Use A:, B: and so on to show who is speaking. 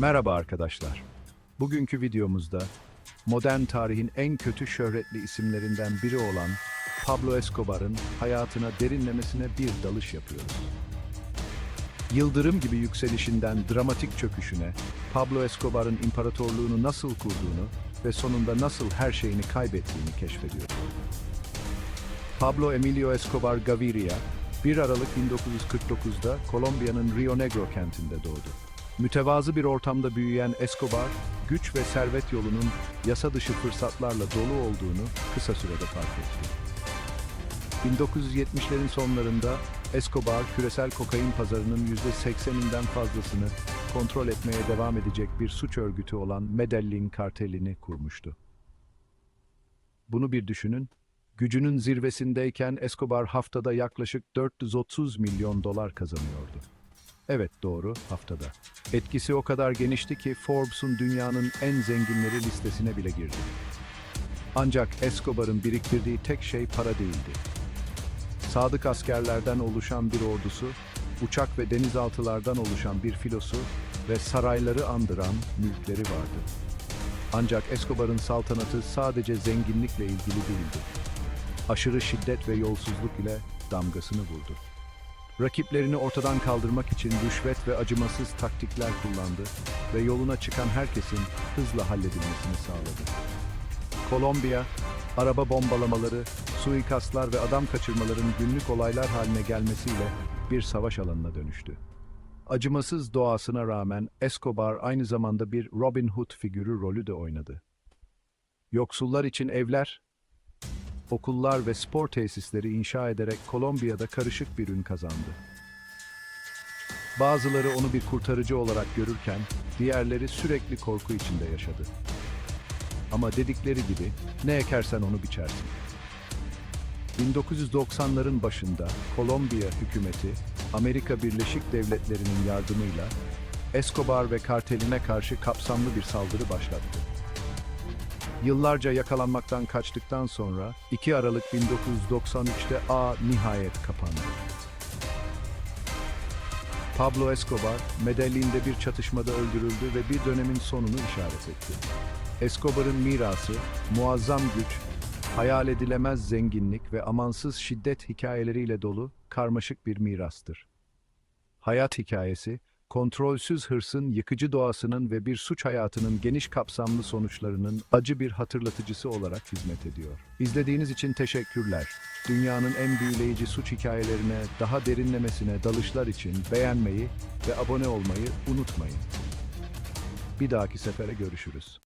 A: Merhaba arkadaşlar. Bugünkü videomuzda modern tarihin en kötü şöhretli isimlerinden biri olan Pablo Escobar'ın hayatına derinlemesine bir dalış yapıyoruz. Yıldırım gibi yükselişinden dramatik çöküşüne, Pablo Escobar'ın imparatorluğunu nasıl kurduğunu ve sonunda nasıl her şeyini kaybettiğini keşfediyoruz. Pablo Emilio Escobar Gaviria, 1 Aralık 1949'da Kolombiya'nın Rio Negro kentinde doğdu. Mütevazı bir ortamda büyüyen Escobar, güç ve servet yolunun yasa dışı fırsatlarla dolu olduğunu kısa sürede fark etti. 1970'lerin sonlarında Escobar, küresel kokain pazarının %80'inden fazlasını kontrol etmeye devam edecek bir suç örgütü olan Medellin kartelini kurmuştu. Bunu bir düşünün, gücünün zirvesindeyken Escobar haftada yaklaşık 430 milyon dolar kazanıyordu. Evet doğru, haftada. Etkisi o kadar genişti ki Forbes'un dünyanın en zenginleri listesine bile girdi. Ancak Escobar'ın biriktirdiği tek şey para değildi. Sadık askerlerden oluşan bir ordusu, uçak ve denizaltılardan oluşan bir filosu ve sarayları andıran mülkleri vardı. Ancak Escobar'ın saltanatı sadece zenginlikle ilgili değildi. Aşırı şiddet ve yolsuzluk ile damgasını vurdu. Rakiplerini ortadan kaldırmak için rüşvet ve acımasız taktikler kullandı ve yoluna çıkan herkesin hızla halledilmesini sağladı. Kolombiya, araba bombalamaları, suikastlar ve adam kaçırmaların günlük olaylar haline gelmesiyle bir savaş alanına dönüştü. Acımasız doğasına rağmen Escobar aynı zamanda bir Robin Hood figürü rolü de oynadı. Yoksullar için evler, okullar ve spor tesisleri inşa ederek Kolombiya'da karışık bir ün kazandı. Bazıları onu bir kurtarıcı olarak görürken, diğerleri sürekli korku içinde yaşadı. Ama dedikleri gibi ne ekersen onu biçersin. 1990'ların başında Kolombiya hükümeti Amerika Birleşik Devletleri'nin yardımıyla Escobar ve karteline karşı kapsamlı bir saldırı başlattı. Yıllarca yakalanmaktan kaçtıktan sonra 2 Aralık 1993'te A nihayet kapandı. Pablo Escobar, Medellin'de bir çatışmada öldürüldü ve bir dönemin sonunu işaret etti. Escobar'ın mirası, muazzam güç, hayal edilemez zenginlik ve amansız şiddet hikayeleriyle dolu karmaşık bir mirastır. Hayat hikayesi, kontrolsüz hırsın, yıkıcı doğasının ve bir suç hayatının geniş kapsamlı sonuçlarının acı bir hatırlatıcısı olarak hizmet ediyor. İzlediğiniz için teşekkürler. Dünyanın en büyüleyici suç hikayelerine, daha derinlemesine dalışlar için beğenmeyi ve abone olmayı unutmayın. Bir dahaki sefere görüşürüz.